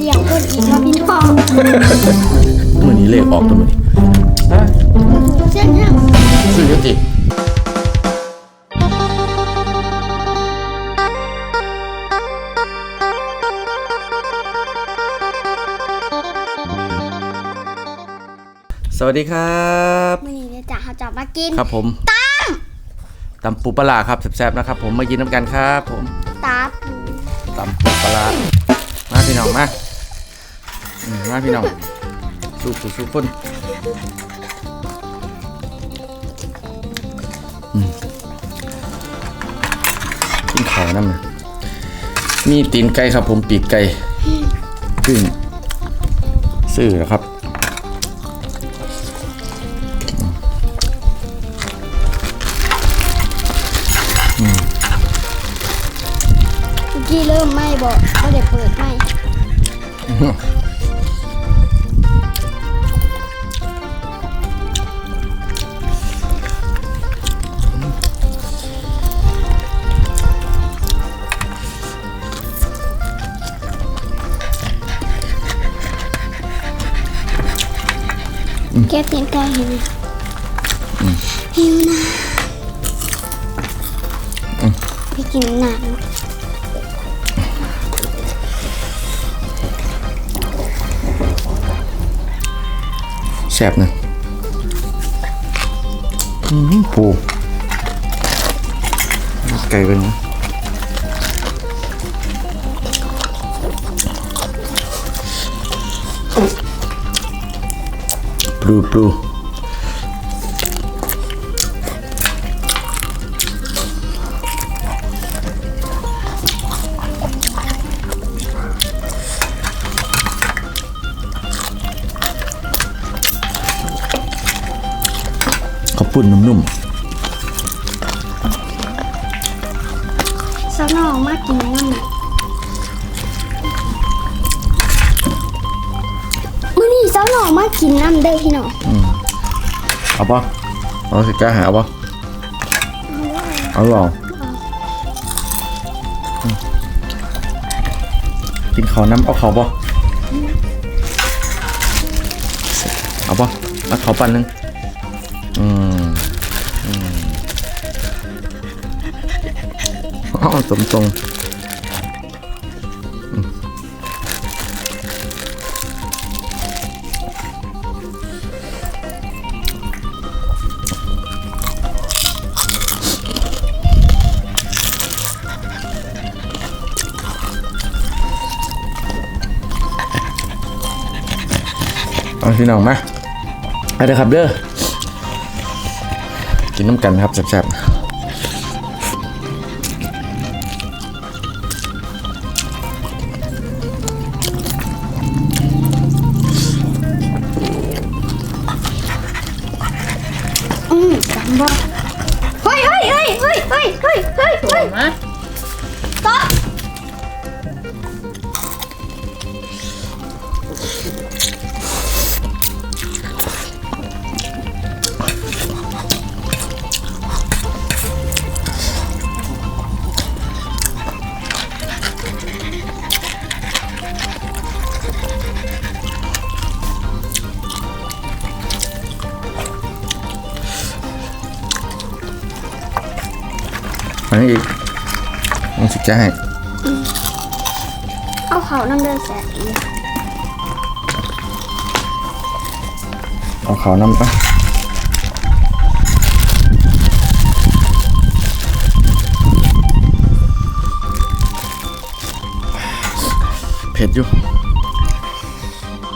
เลี้ยงคนอีกมาพี่น้องมือนี้เลขออกตัวมือนี้ฮะเส้นห้าซื้อเยอะจิสวัสดีครับมื่อนี้เนี่ยจะเขาจะมากินครับผมตำปูปลาครับแซ่บๆนะครับ ผมมากินน้ำกันครับ ผมตาปูตำปูปลาร้ามาพี่น้องมา อืมมาพี่น้องสู้ผู้สู้คนกินข้าวน้ำนะมีตีนไก่ครับผมปีกไก่ซึ่งซื้อแล้วครับเมื่อกี้เริ่มไหมบอกก็เดี๋ยวเปิดไหม แก้เตียนไก่เห็นไหมหิวนะไปกินนังแซ่บนะปูไก่เป็นไง ปลูปลูข้าวปุ้นนุ่มๆสนองมากกินน้ำ หนักมื่อมากินน้ำได้อพี่น้องเอาปะเอาสิกล้าหาปะเอาหรอกินข้าวน้ำเอาข้าวปะเอาปะเอาข้าวปั้นหนึงอืมอืมอ๋อตรงตรงๆ พี่น้องมาอาเลยครับเด้อกินน้ำกันครับแซ่บๆ ให้เอาเขาน้ำเดือดแสบอีกเอาขาวน้ำปะเผ็ดอยู่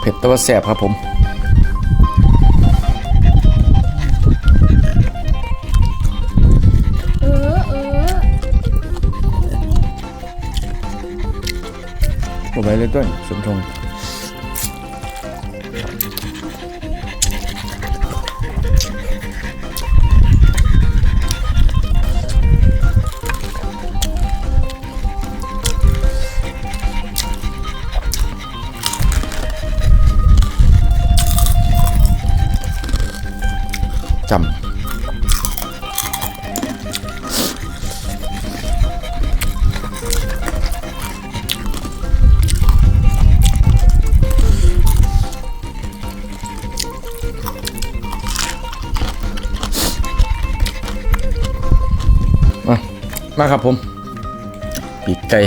เผ็ดแต่ว่าแสบครับผม หมดไปเลยต้นสมทงจำ มาครับผม ปีกไก่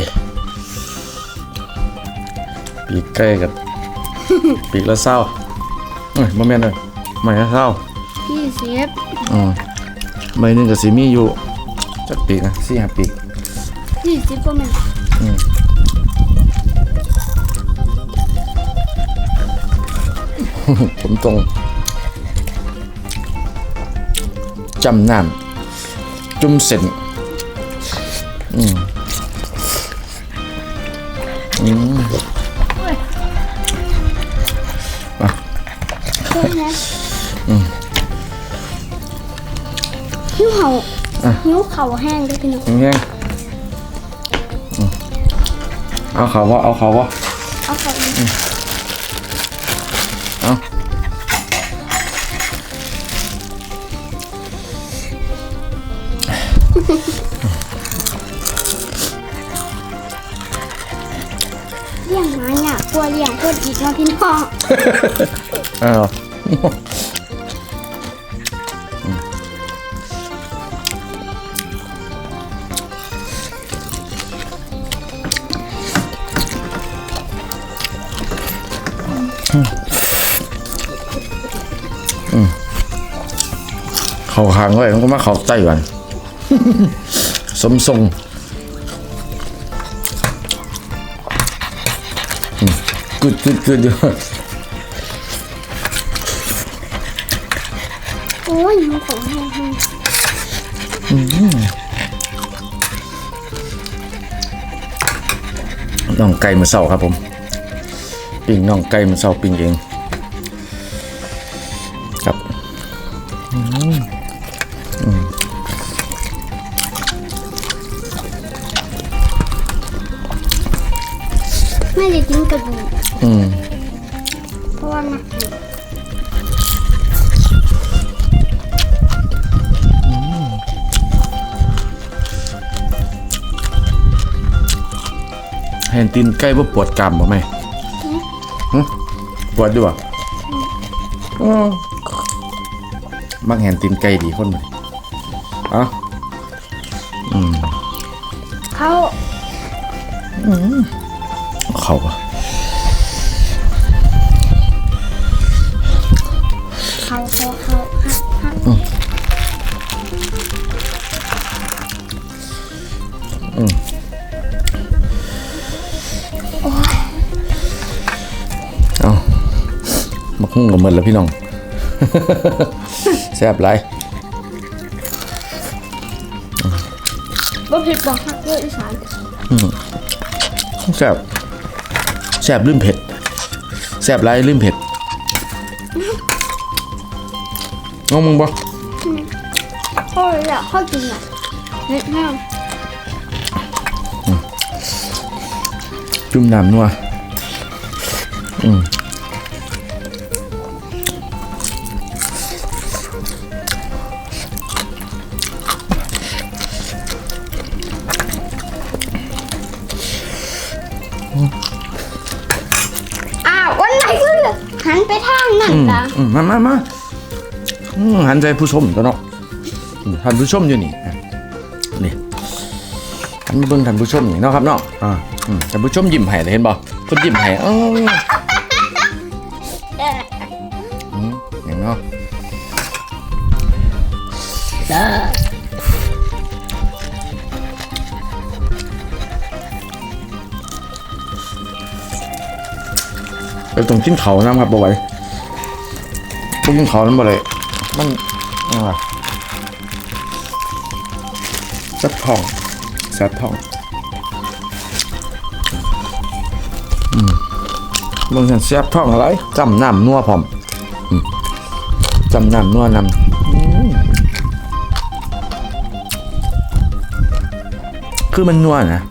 ปีกไก่กับ ปีกละเศร้าเอ้ยโมเมนต์เลยไม่ละเศร้าพี่เซฟอืมไม่นึงกับสีมีอยู่จักปีกนะสี่ห้าปีกพี่เซฟก็มันผมตรงจำน้ำจุ่มเส้น อืมอืมเฮ้ยนะหิวเห่าหิวเข่าแห้งด้วยพี่น้องแห้งอืมเอาเขาวะเอาเขาวะเอาเข่า ลี้ยงหมาเนี่ยกลัวเลี้ยงคนอีกเนาะพี่น้องเอาวเขาคางไว้มันก็มาเขาไต้หวัน สมทรง อืมกึดกึดกึดอยู่โอ้ยหิวเข่าแห้งแห้งน่องไก่มือเสาครับผมปิ้งน่องไก่มือเสาปิ้งเองครับ นตีนไก่ว่าปวดกรามบ่ไหมหึปวดด้วยอืมมักเห็นตีนไก่ดีคนเลยเอะเขาเขาอ หุ่งกับเหมือนแล้วพี่น้อง แซ่บไรบ่ผิดบอกฮักด้วยอีสานแซ่บแซ่บลืมเผ็ดแซ่บไรลืมเผ็ดงงมึงบ่พ่ออยากเข้ากินอะเล็กแห้งจุ่มน้ำนัวอืม ทางนั่นล่ะอืมมามามาอืมหันใจผู้ชมตัวเนาะอืมท่านผู้ชมอยู่นี่อะนี่หันมาเบิ่งท่านผู้ชมนี่เนาะครับเนาะอ่าอืมท่านผู้ชมยิ้มให้เลยเห็นบ่เพิ่นยิ้มให้เอ้าอืมอย่างเนาะเออต้องกินเขาวน้ำครับบ่ไหว ต้องกินขาวน้ำบ่เลยมันอะไรแซ่บทองแซ่บทองอืมบางทีแซ่บทองอะไรจำน้ำนัวพร้อมอืมจำน้ำนัวนำอืมคือมันนัวนะ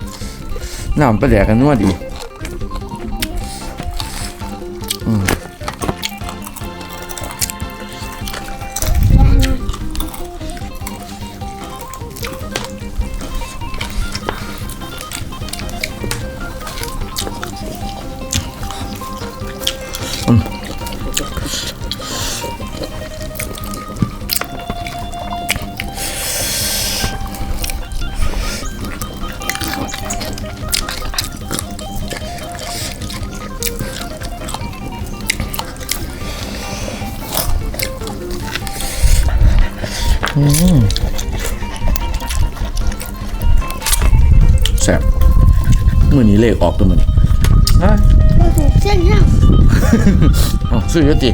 น้ำปลาแดกกันนัวดี แซ่บมือนี้เลขออกตัวมือนี้อะก็ถูกเส้นห้างอ๋อซื้อเยอะติ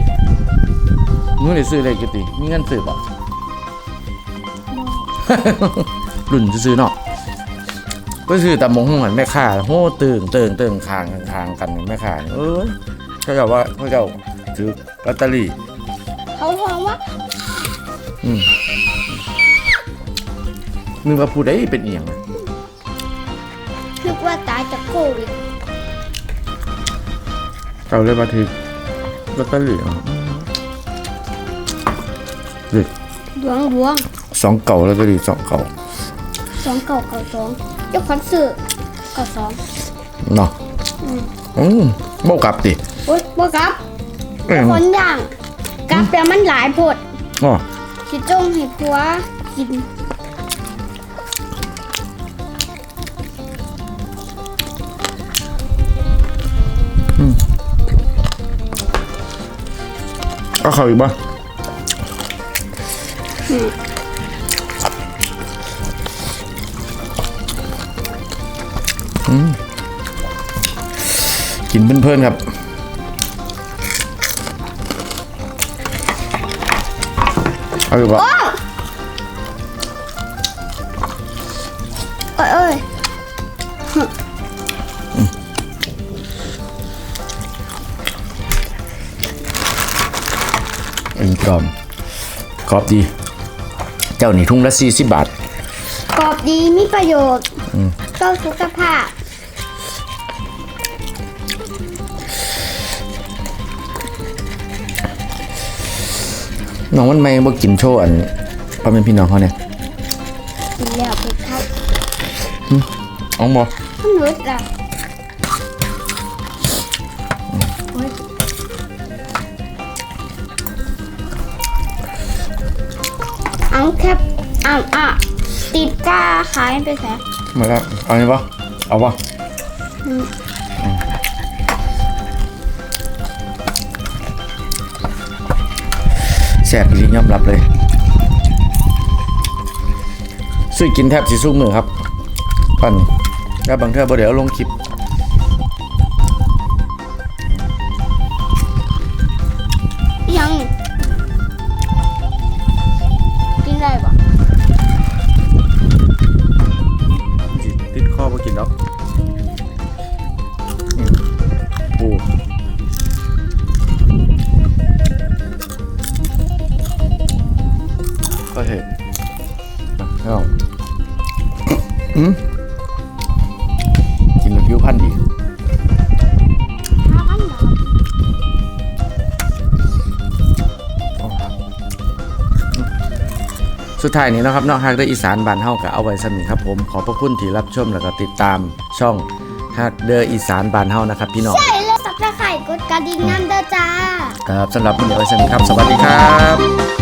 มือนี้ซื้อเลขเยอะติมีเงินซื้อบ่รุ่นซื้อๆเนาะก็ซื้อแต่มงหันแม่ค้าโห่ตึงเติงเติงคางคางกันแม่ค้านี่เอ้ยเขาเจ้าว่าเขาเจ้าถือลอตเตอรี่ เขาทองว่า อืมนึกว่าผู้ใดเป็นเอียงอะคิดว่าตายจากโควิดเราเลยมาถือลอตเตอรี่อะเด็กดวงดวงสองเก่าลอตเตอรี่สองเก่าสองเก่าเก่าสองเจ้าคอนซื้อเก่าสองเนาะอืมโบกลับดิโอ๊ยบ่กลับเอ้ยคนย่างกลับแต่มันหลายโพดอ๋อ สิจงให้ผัวกินเอาเขาอีกบ่อืมกินเพื่อนๆครับ เอาอีกบ่โอ้เอ้ยเอ้ยอันนี้กรอบกรอบดี เจ้านี่ทุ่งละสี่สิบบาท กรอบดีมีประโยชน์ต่อสุขภาพ น้องมันไม่บ่กินโชว์อันพ่อแม่พี่น้องเขาเนี่ยกินแล้วไปเข้าเอ๋อบ่มันรสอะโอ๊ยเอาแคปเอาอะติดก้าขายไปแสนมาแล้วเอาไหมบ่เอาบ่อื แซ่บจริงยอมรับเลยซื้อกินแทบสิสู้มือครับปั่นแล้วบางเทื่อบ่เดี๋ยวลงคลิป อืมกินแล้วผิวพรรณดีถ้ามันเหรอสุดท้ายนี้นะครับเนอกฮักได้อีสานบานเฮากับเอาไว้สมิครับผม ขอบพระคุณที่รับชมแล้วก็ติดตามช่องฮักเดออีสานบานเฮานะครับพี่น้องใช่แล้วสับตะไคร่กดกระดิ่งนั่นเด้อจ้า ครับสำหรับวันนี้เอาไว้สมิครับ สวัสดีครับ